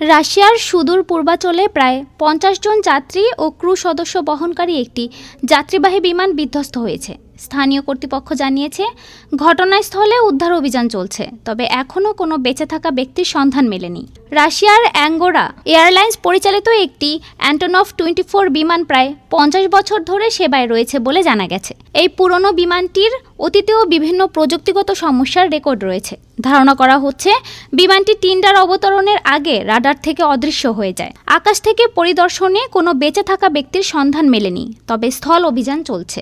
রাশিয়ার সুদূর পূর্বাচলে প্রায় পঞ্চাশ জন যাত্রী ও ক্রু সদস্য বহনকারী একটি যাত্রীবাহী বিমান বিধ্বস্ত হয়েছে। স্থানীয় কর্তৃপক্ষ জানিয়েছে, ঘটনাস্থলে উদ্ধার অভিযান চলছে, তবে এখনও কোনো বেঁচে থাকা ব্যক্তির সন্ধান মেলেনি। রাশিয়ার অ্যাঙ্গোরা এয়ারলাইন্স পরিচালিত একটি অ্যান্টনফ টোয়েন্টি ফোর বিমান প্রায় পঞ্চাশ বছর ধরে সেবায় রয়েছে বলে জানা গেছে। এই পুরনো বিমানটির অতীতেও বিভিন্ন প্রযুক্তিগত সমস্যার রেকর্ড রয়েছে। ধারণা করা হচ্ছে, বিমানটি টিন্ডার অবতরণের আগে রাডার থেকে অদৃশ্য হয়ে যায়। আকাশ থেকে পরিদর্শনে কোনো বেঁচে থাকা ব্যক্তির সন্ধান মেলেনি, তবে স্থল অভিযান চলছে।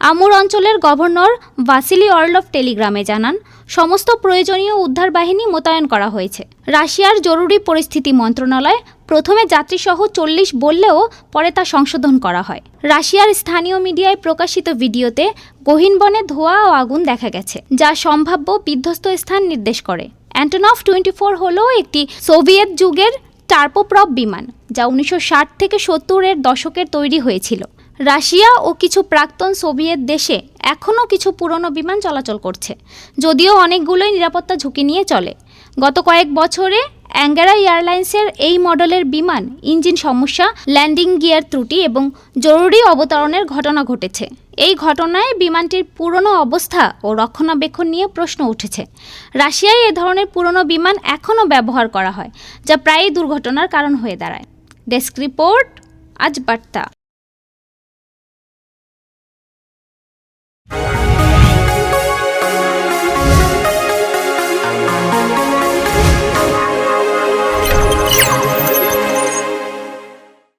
আমুর অঞ্চলের গভর্নর ভাসিলি অর্ল অফ টেলিগ্রামে জানান, সমস্ত প্রয়োজনীয় উদ্ধার বাহিনী মোতায়েন করা হয়েছে। রাশিয়ার জরুরি পরিস্থিতি মন্ত্রণালয় প্রথমে যাত্রীসহ চল্লিশ বললেও পরে তা সংশোধন করা হয়। রাশিয়ার স্থানীয় মিডিয়ায় প্রকাশিত ভিডিওতে গহীন বনে ধোঁয়া ও আগুন দেখা গেছে, যা সম্ভাব্য বিধ্বস্ত স্থান নির্দেশ করে। অ্যান্টনফ টোয়েন্টি ফোর হল একটি সোভিয়েত যুগের টার্পোপ্রপ বিমান, যা উনিশশো ষাট থেকে সত্তরের দশকের তৈরি হয়েছিল। রাশিয়া ও কিছু প্রাক্তন সোভিয়েত দেশে এখনও কিছু পুরনো বিমান চলাচল করছে, যদিও অনেকগুলোই নিরাপত্তা ঝুঁকি নিয়ে চলে। গত কয়েক বছরে অ্যাঙ্গারা এয়ারলাইন্সের এই মডেলের বিমান ইঞ্জিন সমস্যা, ল্যান্ডিং গিয়ার ত্রুটি এবং জরুরি অবতরণের ঘটনা ঘটেছে। এই ঘটনায় বিমানটির পুরনো অবস্থা ও রক্ষণাবেক্ষণ নিয়ে প্রশ্ন উঠেছে। রাশিয়ায় এ ধরনের পুরনো বিমান এখনও ব্যবহার করা হয়, যা প্রায়ই দুর্ঘটনার কারণ হয়ে দাঁড়ায়। ডেস্ক রিপোর্ট, আজ বার্তা।